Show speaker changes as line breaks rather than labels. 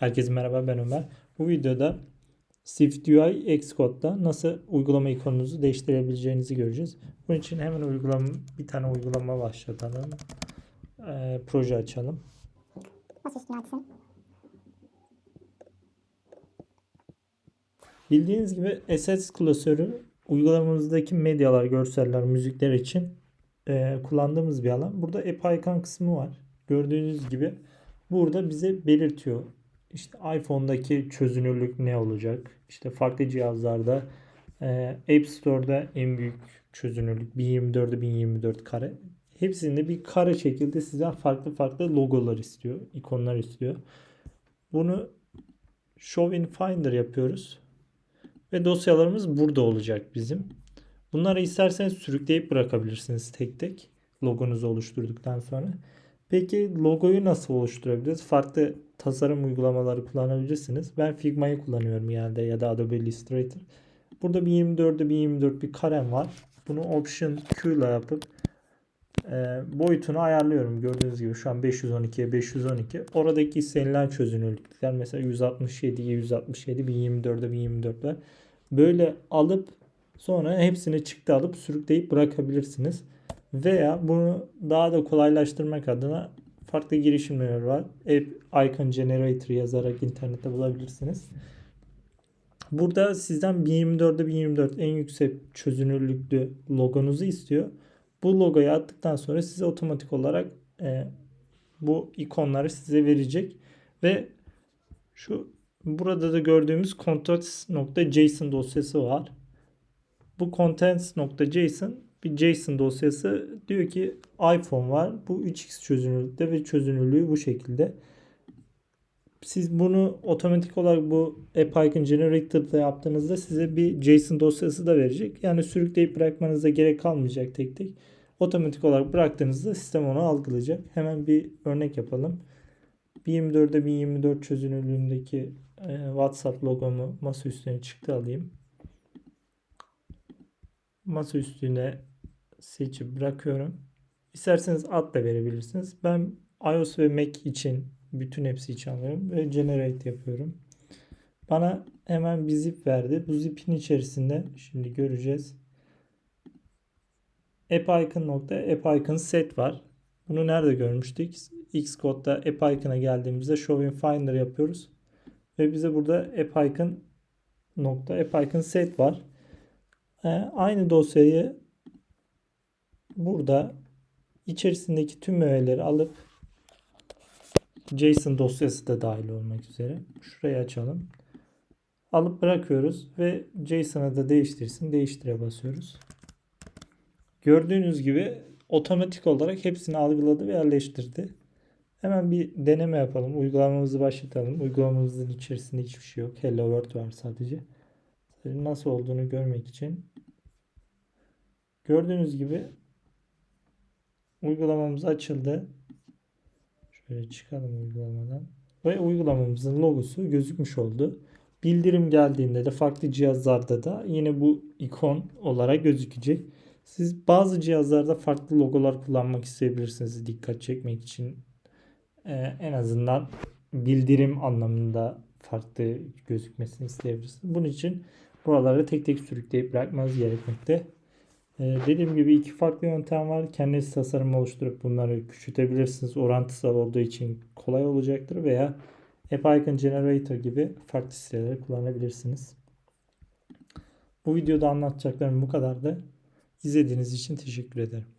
Herkese merhaba ben Ömer. Bu videoda SwiftUI Xcode'da nasıl uygulama ikonunuzu değiştirebileceğinizi göreceğiz. Bunun için hemen uygulama bir tane uygulama başlatalım. Ee, proje açalım. Bildiğiniz gibi Assets klasörü uygulamamızdaki medyalar, görseller, müzikler için e, kullandığımız bir alan. Burada App Icon kısmı var. Gördüğünüz gibi burada bize belirtiyor. İşte iPhone'daki çözünürlük ne olacak? İşte farklı cihazlarda e, App Store'da en büyük çözünürlük 1024'e 1024 kare. Hepsinde bir kare şekilde sizden farklı farklı logolar istiyor, ikonlar istiyor. Bunu Show in Finder yapıyoruz. Ve dosyalarımız burada olacak bizim. Bunları isterseniz sürükleyip bırakabilirsiniz tek tek. Logonuzu oluşturduktan sonra. Peki logoyu nasıl oluşturabiliriz? Farklı tasarım uygulamaları kullanabilirsiniz. Ben Figma'yı kullanıyorum genelde ya da Adobe Illustrator. Burada 1024'de 1024 bir karem var. Bunu Option Q ile yapıp e, boyutunu ayarlıyorum. Gördüğünüz gibi şu an 512'ye 512. Oradaki istenilen çözünürlükler mesela 167'ye 167, 1024'e 1024'ler. Böyle alıp sonra hepsini çıktı alıp sürükleyip bırakabilirsiniz. Veya bunu daha da kolaylaştırmak adına farklı girişimler var. App Icon Generator yazarak internette bulabilirsiniz. Burada sizden 1024'de 1024 en yüksek çözünürlüklü logonuzu istiyor. Bu logoyu attıktan sonra size otomatik olarak e, bu ikonları size verecek ve şu burada da gördüğümüz contents.json dosyası var. Bu contents.json bir JSON dosyası diyor ki iPhone var. Bu 3x çözünürlükte ve çözünürlüğü bu şekilde. Siz bunu otomatik olarak bu App Icon Generator'da yaptığınızda size bir JSON dosyası da verecek. Yani sürükleyip bırakmanıza gerek kalmayacak tek tek. Otomatik olarak bıraktığınızda sistem onu algılayacak. Hemen bir örnek yapalım. 1024'de 1024 çözünürlüğündeki e, WhatsApp logomu masa üstüne çıktı alayım. Masa üstüne seçip bırakıyorum. İsterseniz ad da verebilirsiniz. Ben iOS ve Mac için bütün hepsi için alıyorum ve generate yapıyorum. Bana hemen bir zip verdi. Bu zipin içerisinde şimdi göreceğiz. App icon nokta app icon set var. Bunu nerede görmüştük? Xcode'da app icon'a geldiğimizde show in finder yapıyoruz. Ve bize burada app icon nokta app icon set var. Ee, aynı dosyayı burada içerisindeki tüm öğeleri alıp JSON dosyası da dahil olmak üzere. Şurayı açalım. Alıp bırakıyoruz ve JSON'ı da değiştirsin. Değiştire basıyoruz. Gördüğünüz gibi otomatik olarak hepsini algıladı ve yerleştirdi. Hemen bir deneme yapalım. Uygulamamızı başlatalım. Uygulamamızın içerisinde hiçbir şey yok. Hello World var sadece. Nasıl olduğunu görmek için. Gördüğünüz gibi uygulamamız açıldı. Şöyle çıkalım uygulamadan. Ve uygulamamızın logosu gözükmüş oldu. Bildirim geldiğinde de farklı cihazlarda da yine bu ikon olarak gözükecek. Siz bazı cihazlarda farklı logolar kullanmak isteyebilirsiniz dikkat çekmek için. Ee, en azından bildirim anlamında farklı gözükmesini isteyebilirsiniz. Bunun için buraları tek tek sürükleyip bırakmanız gerekmekte. Ee, dediğim gibi iki farklı yöntem var. Kendiniz tasarım oluşturup bunları küçültebilirsiniz. Orantısal olduğu için kolay olacaktır veya App Icon Generator gibi farklı siteleri kullanabilirsiniz. Bu videoda anlatacaklarım bu kadardı. İzlediğiniz için teşekkür ederim.